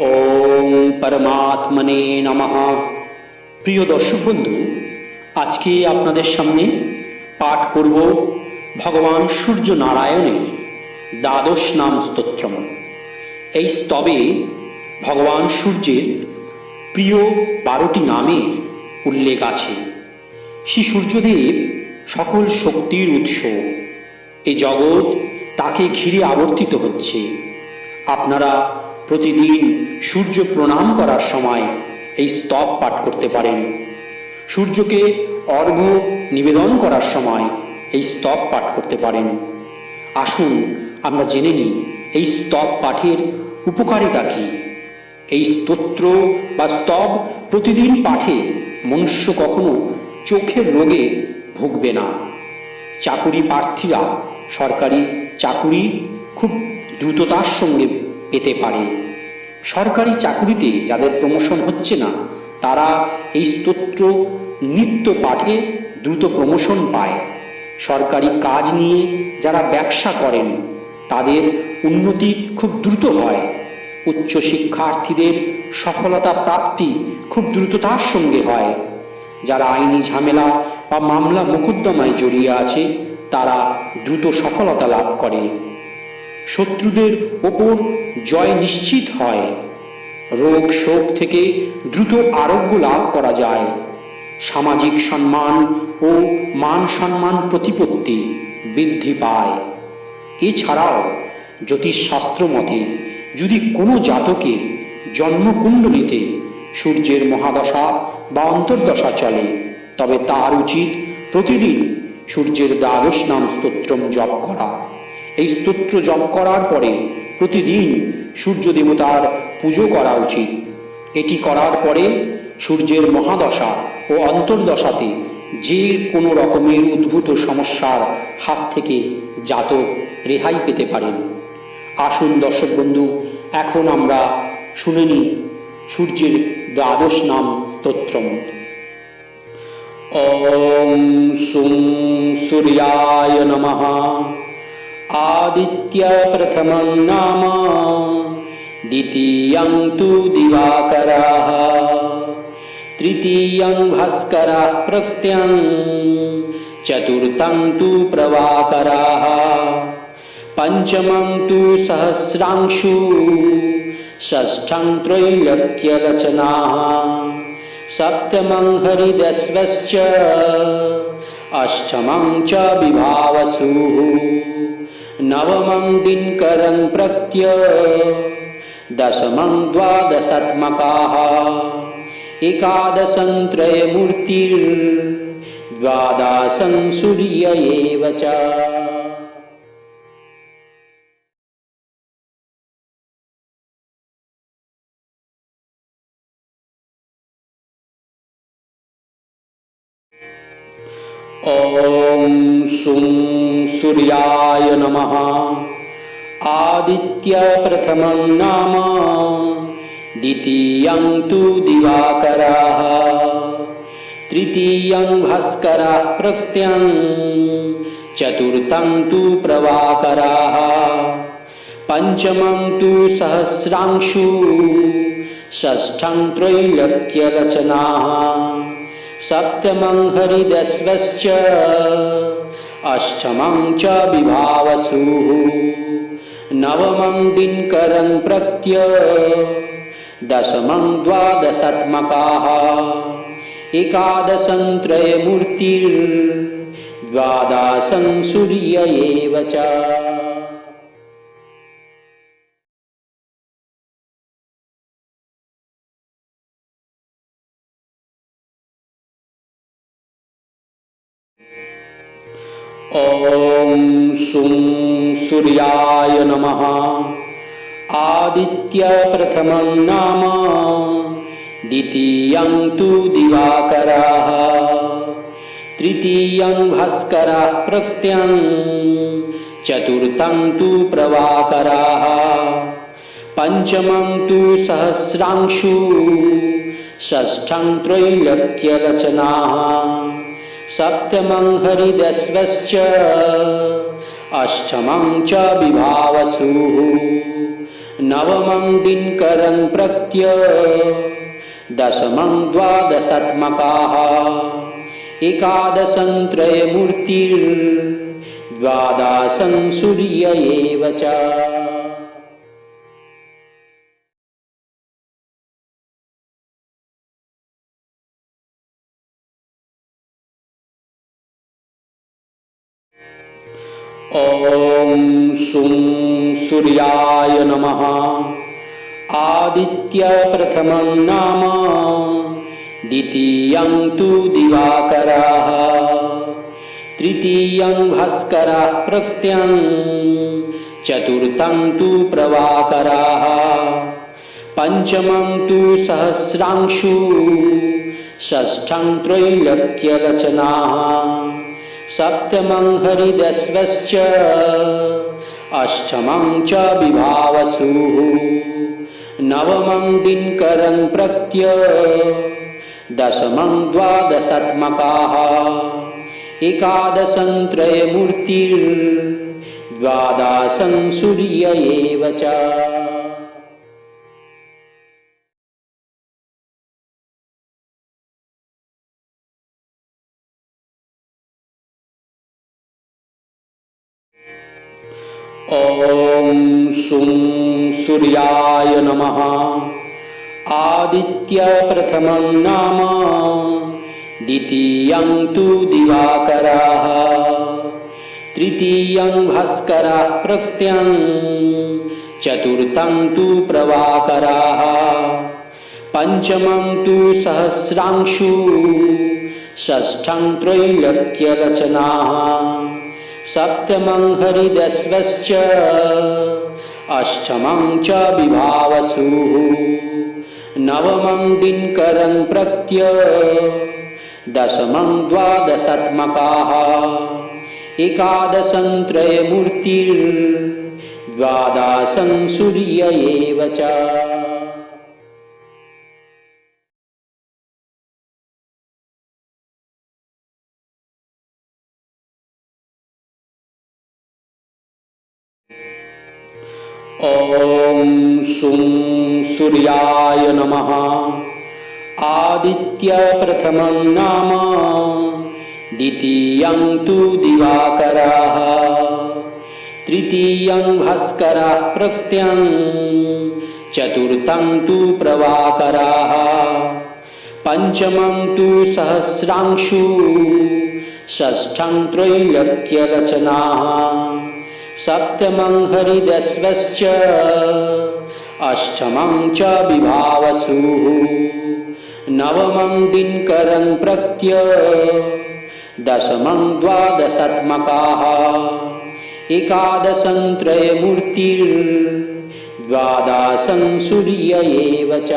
ওম পরমাত্মনে নমঃ। প্রিয় দর্শক বন্ধু, আজকে আপনাদের সামনে পাঠ করব ভগবান সূর্য নারায়ণের দ্বাদশ নাম স্তোত্রম। এই স্তবে ভগবান সূর্যের প্রিয় বারোটি নামের উল্লেখ আছে। শ্রী সূর্যদেব সকল শক্তির উৎস। এই জগৎ তাকে ঘিরে আবর্তিত হচ্ছে। আপনারা প্রতিদিন সূর্য প্রণাম করার সময় এই স্তব পাঠ করতে পারেন। সূর্যকে অর্ঘ্য নিবেদন করার সময় এই স্তব পাঠ করতে পারেন। আসুন, আমরা জেনে নিই, এই স্তব পাঠের উপকারিতা কি? এই স্তোত্র বা স্তব প্রতিদিন পাঠে মনুষ্য কখনো চোখের রোগে ভুগবে না। চাকুরি প্রার্থীরা সরকারি চাকুরি খুব দ্রুততার সঙ্গে পেতে পারে। সরকারি চাকুরিতে যাদের প্রমোশন হচ্ছে না, তারা এই স্তোত্র নিত্য পাঠে দ্রুত প্রমোশন পায়। সরকারি কাজ নিয়ে যারা ব্যবসা করেন, তাদের উন্নতি খুব দ্রুত হয়। উচ্চ শিক্ষার্থীদের সফলতা প্রাপ্তি খুব দ্রুততার সঙ্গে হয়। যারা আইনি ঝামেলা বা মামলা মোকদ্দমায় জড়িয়ে আছে, তারা দ্রুত সফলতা লাভ করে। শত্রুদের ওপর জয় নিশ্চিত হয়। রোগ শোক থেকে দ্রুত আরোগ্য লাভ করা যায়। সামাজিক সম্মান ও মান সম্মান প্রতিপত্তি বৃদ্ধি পায়। এছাড়াও, জ্যোতিষশাস্ত্র মতে, যদি কোনো জাতকের জন্মকুণ্ডলিতে সূর্যের মহাদশা বা অন্তর্দশা চলে, তবে তার উচিত প্রতিদিন সূর্যের দ্বাদশ নাম স্তোত্রম জপ করা। এই স্তোত্র জপ করার পরে প্রতিদিন সূর্য দেবতার পুজো করা উচিত এটি করার পরে সূর্যের মহাদশা ও অন্তর্দশাতে যে কোনো রকমের উদ্ভূত সমস্যার হাত থেকে জাতক রেহাই পেতে পারেন আসুন দর্শক বন্ধু এখন আমরা শুনে নিই সূর্যের দ্বাদশ নাম স্তোত্রম ॐ सुं सूर्याय नमः आदित्यप्रथमं नाम द्वितीयं तु दिवाकरः, तृतीयं भास्करः प्रत्यं, चतुर्थं तु प्रभाकरः, पञ्चमं तु सहस्रांशु, षष्ठं त्रैलोक्यरचनाः, सप्तमं हरिदस्वश्च, अष्टमं च विभावसुः। नवमं दिनकरं प्रत्य दशमं द्वादशात्मकाः एकादशं त्रयमूर्तिर्द्वादशं सूर्य एव च। ॐ सुं सूर्याय नमः। आदित्यप्रथमं नाम, द्वितीयं तु दिवाकरः, तृतीयं भास्करः प्रत्यं, चतुर्थं तु प्रभाकरः, पञ्चमं तु सहस्रांशु, षष्ठं त्रैलोक्यरचनाः, सप्तमं हरिदस्वश्च अष्टमं च विभावसुः। नवमं दिनकरं प्रत्य। दशमं द्वादशात्मकाः। एकादशं त्रयमूर्तिर्द्वादशं सूर्य एव च। ॐ सुं सूर्याय नमः। आदित्यप्रथमं नाम द्वितीयं तु दिवाकरः। तृतीयं भास्करः प्रत्यं, चतुर्थं तु प्रभाकरः। पञ्चमं तु सहस्रांशु, षष्ठं त्रैलोक्यरचनाः। सप्तमं हरिदस्वश्च। अष्टमं च विभावसुः। नवमं दिनकरं प्रत्य। दशमं द्वादशात्मकाः। एकादशं त्रयमूर्तिर्द्वादशं सूर्य एव च। ॐ सुं सूर्याय नमः। आदित्यप्रथमं नाम द्वितीयं तु दिवाकरः। तृतीयं भास्करः प्रत्यं, चतुर्थं तु प्रभाकरः। पञ्चमं तु सहस्रांशु, षष्ठं त्रैलोक्यरचनाः। सप्तमं हरिदस्वश्च। अष्टमं च विभावसुः। नवमं दिनकरं प्रत्य। दशमं द्वादशात्मकाः। एकादशं त्रयमूर्तिर्द्वादशं सूर्य एव च। ॐ सुं सूर्याय नमः। आदित्यप्रथमं नाम द्वितीयं तु दिवाकरः। तृतीयं भास्करः प्रत्यं चतुर्थं तु प्रभाकरः। पञ्चमं तु सहस्रांशु, षष्ठं त्रैलोक्यरचनाः। सप्तमं हरिदस्वश्च, अष्टमं च विभावसुः, नवमं दिनकरं प्रत्य, दशमं द्वादशात्मकाः, एकादशं त्रयमूर्तिर्द्वादशं सूर्य एव च। ॐ सुं सूर्याय नमः। आदित्यप्रथमं नाम द्वितीयं तु दिवाकरः। तृतीयं भास्करः प्रत्यं चतुर्थं तु प्रभाकरः। पञ्चमं तु सहस्रांशु, षष्ठं त्रैलोक्यरचनाः। सप्तमं हरिदस्वश्च अष्टमं च विभावसुः। नवमं दिनकरं प्रत्य। दशमं द्वादशात्मकाः। एकादशं त्रयमूर्तिर्द्वादशं सूर्य एव च।